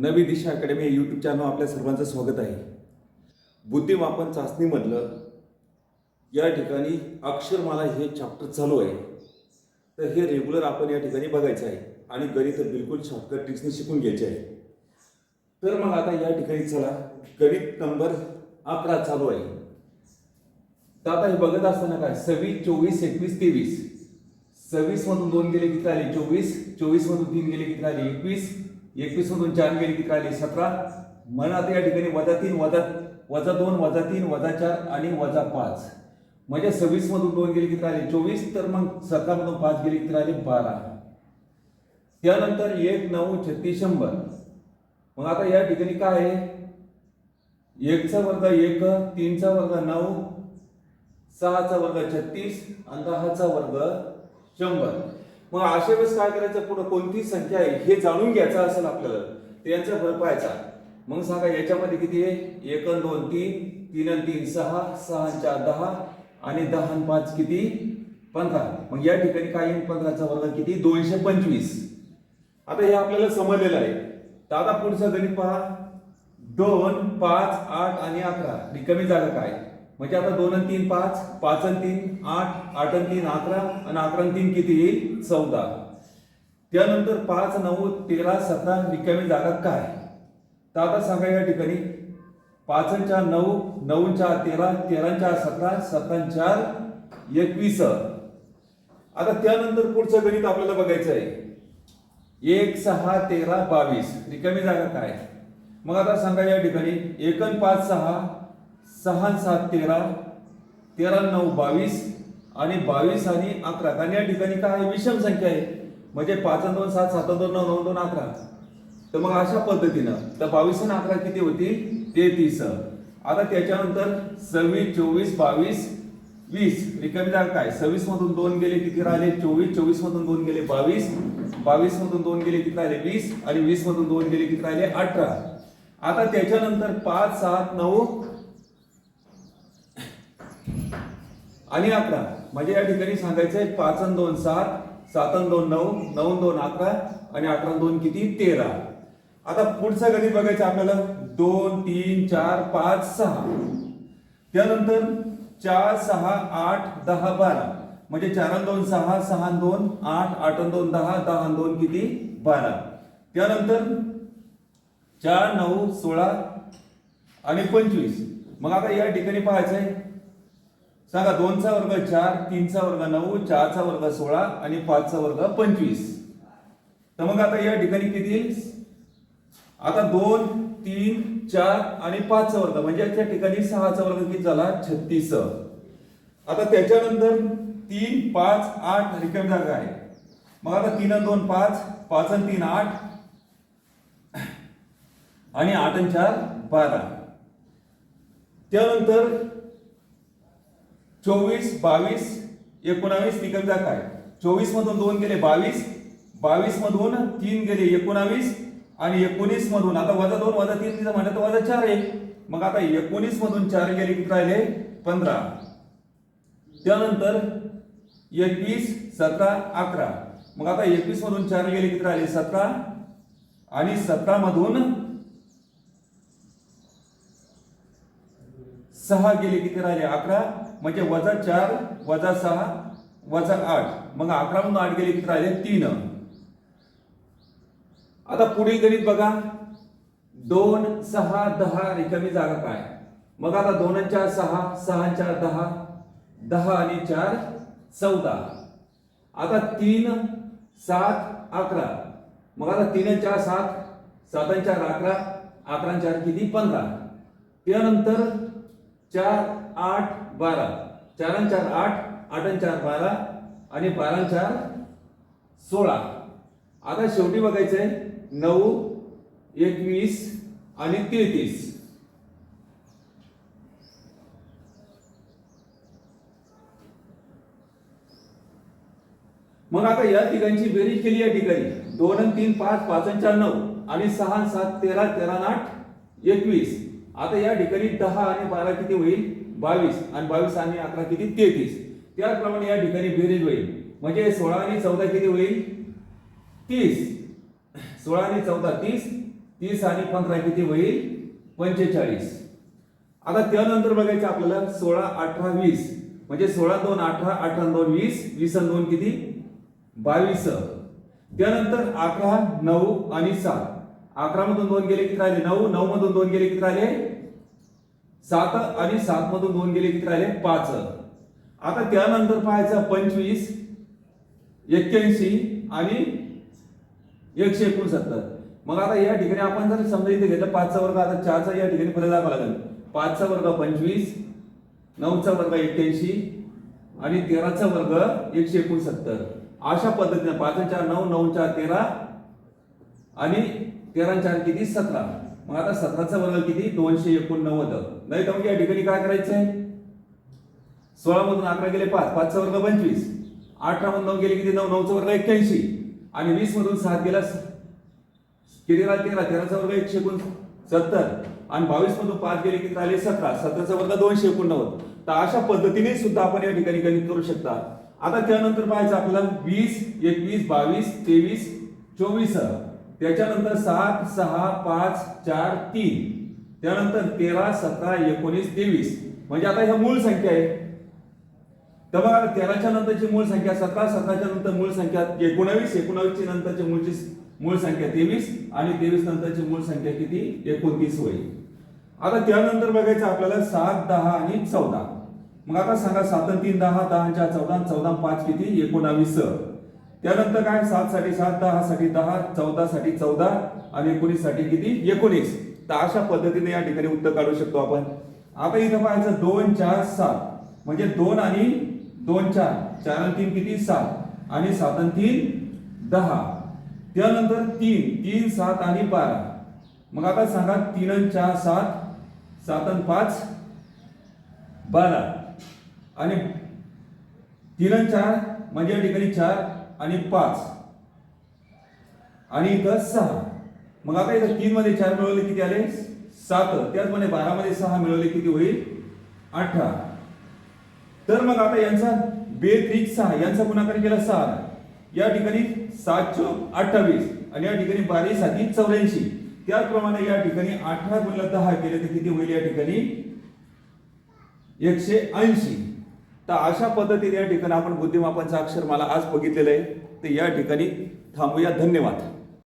नवी दिशा अकॅडमी या YouTube channel आपल्या सर्वांचं स्वागत आहे. बुद्धिमापन चाचणीमधलं या ठिकाणी अक्षरमाला हे चॅप्टर चालू आहे. तर हे रेग्युलर आपण या ठिकाणी बघायचं आहे. आणि गणित बिलकुल शॉर्टकट ट्रिक्सने शिकून घ्यायचे आहे. तर मग आता या ठिकाणी चला. गणित नंबर अकरा चालू आहे. तर आता हे बघत असताना काय? सव्वीस चोवीस एकवीस तेवीस. सव्वीस मधून दोन गेले किती आले चोवीस चोवीस मधून तीन गेले किती आले एकवीस. एकवीस मधून चार गेले किती आले सतरा. म्हणून आता या ठिकाणी वजा तीन वजा वजा दोन वजा तीन वजा चार आणि वजा पाच. म्हणजे सव्वीस मधून दोन गेले किती राहिले चोवीस तर मग सतरा मधून पाच गेले किती राहिले बारा. त्यानंतर एक नऊ छत्तीस शंभर. मग आता या ठिकाणी काय आहे? एकचा वर्ग एक तीनचा वर्ग नऊ सहाचा वर्ग छत्तीस आणि दहाचा वर्ग शंभर. मग अशा वेळेस काय करायचं? पुढे कोणती संख्या आहे? हे जाणून घ्यायचं असेल आपल्याला तर यांचा भर पाहायचा. मग सांगा याच्यामध्ये किती आहे? एक दोन तीन तीन आणि तीन सहा सहा चार दहा आणि दहा आणि पाच किती? पंधरा. मग या ठिकाणी काय येईल? पंधराचा वर्ग किती? दोनशे पंचवीस. आता हे आपल्याला समजलेलं आहे. तर आता पुढचं गणित पहा. दोन पाच आठ आणि अकरा. रिकामी जागा काय? म्हणजे आता दोन आणि तीन पाच पाच आणि तीन आठ आठ आणि तीन अकरा आणि अकरा आणि तीन किती येईल? चौदा. त्यानंतर पाच नऊ तेरा सतरा रिकामी जागा काय? तर आता सांगा या ठिकाणी. पाच चार नऊ नऊ चार तेरा तेरा चार सतरा सतरा चार एकवीस. आता त्यानंतर पुढचं गणित आपल्याला बघायचं आहे. एक सहा तेरा बावीस. रिकामी जागा काय? मग आता सांगा या ठिकाणी. एकन पाच सहा सहा सात तेरा तेरा नऊ बावीस आणि बावीस आणि अकरा. कारण या ठिकाणी काय आहे? विषम संख्या आहे. म्हणजे पाच दोन सात सात दोन नऊ नऊ दोन अकरा. तर मग अशा पद्धतीनं तर बावीस आणि अकरा किती होतील? तेहतीस. आता त्याच्यानंतर सव्वीस चोवीस बावीस वीस. रिकमी जागा काय? सव्वीस मधून दोन गेले किती राहिले? चोवीस. चोवीस मधून दोन गेले बावीस. बावीस मधून दोन गेले किती राहिले? वीस. आणि वीस मधून दोन गेले किती राहिले? अठरा. आता त्याच्यानंतर पाच सात नऊ आणि अकरा. म्हणजे या ठिकाणी सांगायचंय पाच आणि दोन सात सात दोन नऊ नऊ दोन अकरा आणि अकरा दोन किती? तेरा. आता पुढचं गणित बघायचं आपल्याला. दोन तीन चार पाच सहा. त्यानंतर चार सहा आठ दहा बारा. म्हणजे चार दोन सहा सहा दोन आठ आठ दोन दहा दहा दोन किती? बारा. त्यानंतर चार नऊ सोळा आणि पंचवीस. मग आता या ठिकाणी पाहायचंय सांगा दोनचा वर्ग चार तीनचा वर्ग नऊ चारचा वर्ग सोळा आणि पाचचा वर्ग पंचवीस. तर मग आता या ठिकाणी किती येईल? आता दोन तीन चार आणि पाचचा वर्ग म्हणजे त्या ठिकाणी सहाचा वर्ग किती झाला? छत्तीस. आता त्याच्यानंतर तीन पाच आठ रिकामी जागा आहे. मग आता तीन आणि दोन पाच पाच आणि तीन आठ. आणि आठ आणि चार बारा. त्यानंतर चोवीस बावीस एकोणावीस तिकडचा काय? चोवीस मधून दोन गेले बावीस बावीस मधून तीन गेले एकोणावीस आणि एकोणीस मधून आता वजा दोन वजा तीन तिथं म्हणलं तर वजा चार आहे मग आता एकोणीस मधून चार गेले किती राहिले? पंधरा. त्यानंतर एकवीस सतरा अकरा. मग आता एकवीस मधून चार गेले किती राहिले? सतरा. आणि सतरा मधून सहा गेले किती राहिले? अकरा. म्हणजे वजा चार वजा सहा वजा आठ. मग अकरा आठ गेले किती राहिले तीन. आता पुढील गणित बघा. दोन सहा दहा रिकामी जागा काय? मग आता दोन चार सहा सहा चार दहा. दहा आणि चार चौदा. आता तीन सात अकरा. मग आता तीन चार सात. सात चार अकरा. अकरा चार किती? पंधरा. त्यानंतर चार आठ बारा. चार चार आठ. आठ चार बारा. आणि बारा चार सोळा. आता शेवटी बघायचंय नऊ एकवीस आणि तेहतीस. मग आता या तिघांची बेरीज केली या ठिकाणी. दोन तीन पाच पाच चार नऊ. आणि सहा सात तेरा तेरा आठ एकवीस. आता या ठिकाणी दहा आणि बारा किती होईल? बावीस. आणि बावीस आणि अकरा किती? तेहतीस. त्याचप्रमाणे या ठिकाणी बेरीज होईल. म्हणजे सोळा आणि चौदा किती होईल? तीस. सोळा आणि चौदा तीस. तीस आणि पंधरा किती होईल? पंचेचाळीस. आता त्यानंतर बघायचं आपल्याला सोळा अठरा वीस. म्हणजे सोळा दोन अठरा अठरा दोन वीस. वीस आणि दोन किती? बावीस. त्यानंतर अकरा नऊ आणि सात. अकरा मधून दोन गेले किती राहिले? नऊ. नऊ मधून दोन गेले किती राहिले? सात आणि सात मधून दोन गेले किती राहिले? पाच. आता त्यानंतर पाहायचं पंचवीस एक्क्याऐंशी आणि एकशे एकोणसत्तर. मग आता या ठिकाणी आपण जर समजा इथे घेतलं पाचचा वर्ग आता चारचा या ठिकाणी पुढे जावं लागेल. पाचचा वर्ग पंचवीस नऊचा वर्ग एक्क्याऐंशी आणि तेराचा वर्ग एकशे एकोणसत्तर. अशा पद्धतीने पाच चार नऊ नऊ चार तेरा आणि तेरा चार किती? सतरा. मग आता सतराचा वर्ग किती? दोनशे एकोणनव्वद. नाही तर मग या ठिकाणी काय करायचंय? सोळा मधून अकरा गेले पाच पाचचा वर्ग पंचवीस. अठरा मधून नऊ गेले किती? नऊ नऊचा वर्ग एक्क्याऐंशी. आणि वीस मधून सात गेला किती राहिला? तेरा तेराचा वर्ग एकशे एकोण सत्तर आणि बावीस मधून पाच गेले किती राहिले? सतरा. सतराचा वर्ग दोनशे एकोणनव्वद. तर अशा पद्धतीने सुद्धा आपण या ठिकाणी गणित करू शकता. आता त्यानंतर पाहायचं आपल्याला वीस एकवीस बावीस तेवीस चोवीस. त्याच्यानंतर सात सहा पाच चार तीन. त्यानंतर तेरा सतरा एकोणीस तेवीस. म्हणजे आता ह्या मूळ संख्या आहे. तर बघा आता तेराच्या नंतरची मूळ संख्या सतरा सतराच्या नंतर मूळ संख्या एकोणावीस एकोणावीसची नंतरची मूळची मूळ संख्या तेवीस आणि तेवीस नंतरची मूळ संख्या किती? एकोणतीस होईल. आता त्यानंतर बघायचं आपल्याला सात दहा आणि चौदा. मग आता सांगा सात तीन दहा दहा चार चौदा चौदा पाच किती? एकोणावीस. त्यानंतर काय? सात साठी सात दहा साठी दहा चौदा साठी चौदा आणि एकोणीससाठी किती? एकोणीस. तर अशा पद्धतीने या ठिकाणी उत्तर काढू शकतो आपण. आता इथं पाहायचं दोन चार सात. म्हणजे दोन आणि दोन चार. चार आणि तीन किती? सात. आणि सात आणि तीन दहा. त्यानंतर तीन. तीन सात आणि बारा. मग आता सांगा तीन आणि चार सात. सात आणि पाच बारा. आणि तीन आणि चार म्हणजे या ठिकाणी चार. आणि पाच. आणि इथं सहा. मग आता इथं तीन मध्ये चार मिळवले किती आले? सात. त्याचप्रमाणे बारा मध्ये सहा मिळवले किती होईल? अठरा. तर मग आता यांचा बेत्रिक सहा. यांचा गुणाकार केला सहा. या ठिकाणी सात चौक अठ्ठावीस. आणि या ठिकाणी बारा साती चौऱ्याऐंशी. त्याचप्रमाणे या ठिकाणी अठरा गुणला दहा केले तर किती होईल या ठिकाणी? एकशे ऐंशी. तर अशा पद्धतीने या ठिकाणी आपण बुद्धिमापांचा अक्षर मला आज बघितलेलं आहे. तर या ठिकाणी थांबूया. धन्यवाद.